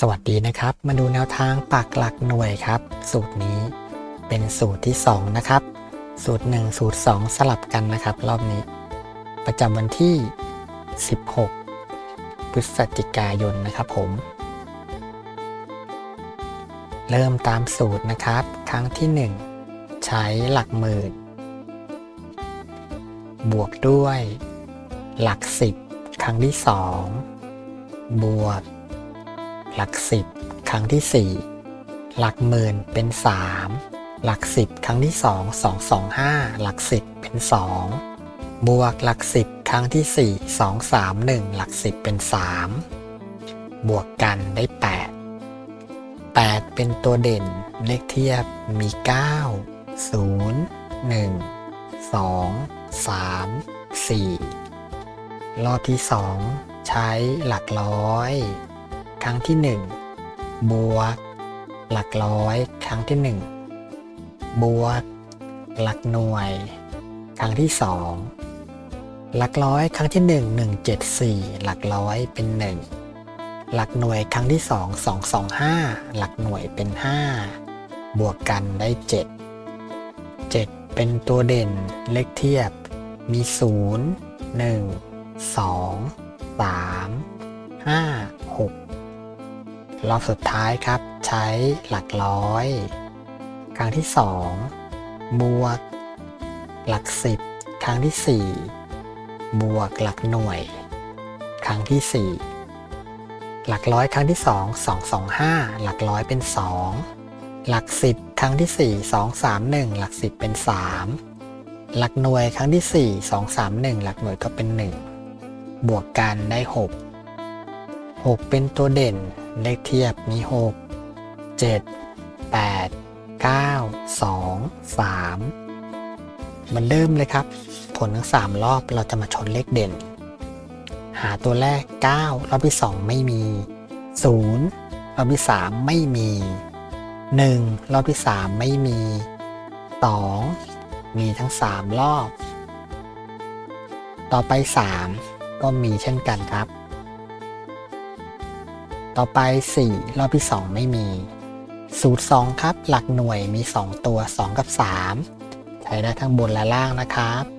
สวัสดีนะครับ มาดูแนวทางปักหลักหน่วยครับ สูตรนี้เป็นสูตรที่ 2 นะครับ สูตร 1 สูตร 2 สลับกันนะครับ รอบนี้ ประจำวันที่ 16 พฤศจิกายนนะครับผม เริ่มตามสูตรนะครับ ครั้งที่ 1 ใช้หลักหมื่น บวกด้วย หลัก 10 ครั้งที่ 2 บวก หลักสิบครั้งที่ 4 หลักหมื่นเป็น 3 หลักสิบครั้งที่ 2 2 2 5 หลักสิบเป็น 2 บวกหลักสิบครั้งที่ 4 2 3 1 หลักสิบเป็น 3 บวกกันได้ 8 8 เป็นตัวเด่นเลขเทียบมี 9 0 1 2 3 4 รอบที่ 2 ใช้หลักร้อย รั้งที่1บวก หลักร้อย ครั้งที่1บวก หลักหน่วย ครั้งที่ 2 หลักร้อย ครั้งที่ 1 1 7 4 หลักร้อยเป็น 1 หลักหน่วยครั้งที่ 2 2 2 5 หลักหน่วยเป็น 5 บวกกันได้ 7 7 เป็นตัวเด่นเลขเทียบมี 0 1 2 3 5 6 รอบสุดท้ายครับ ใช้หลักร้อย ครั้งที่ 2 บวก หลักสิบครั้งที่ 4 บวกหลักหน่วย ครั้งที่ 4 หลักร้อยครั้งที่ 2 2 2 5 หลักร้อยเป็น 2 หลักสิบครั้งที่ 4 2 3 1 หลักสิบเป็น 3 หลักหน่วยครั้งที่ 4 2 3 1 หลักหน่วยก็เป็น 1 บวกกันได้ 6 6 เป็นตัวเด่น เลขเทียบมี 6 7 8 9 2 3 มันเริ่มเลยครับ ผลทั้ง 3 รอบเราจะมาชนเลขเด่น หาตัวแรก 9 รอบที่ 2 ไม่มี 0 รอบที่ 3 ไม่มี 1 รอบที่ 3 ไม่มี 2 มีทั้ง 3 รอบ ต่อไป 3 ก็มีเช่นกันครับ ต่อไป 4 รอบที่ 2 ไม่มี สูตร 2 ครับ หลักหน่วยมี 2 ตัว 2 กับ 3 ใช้ได้ทั้งบนและล่างนะครับ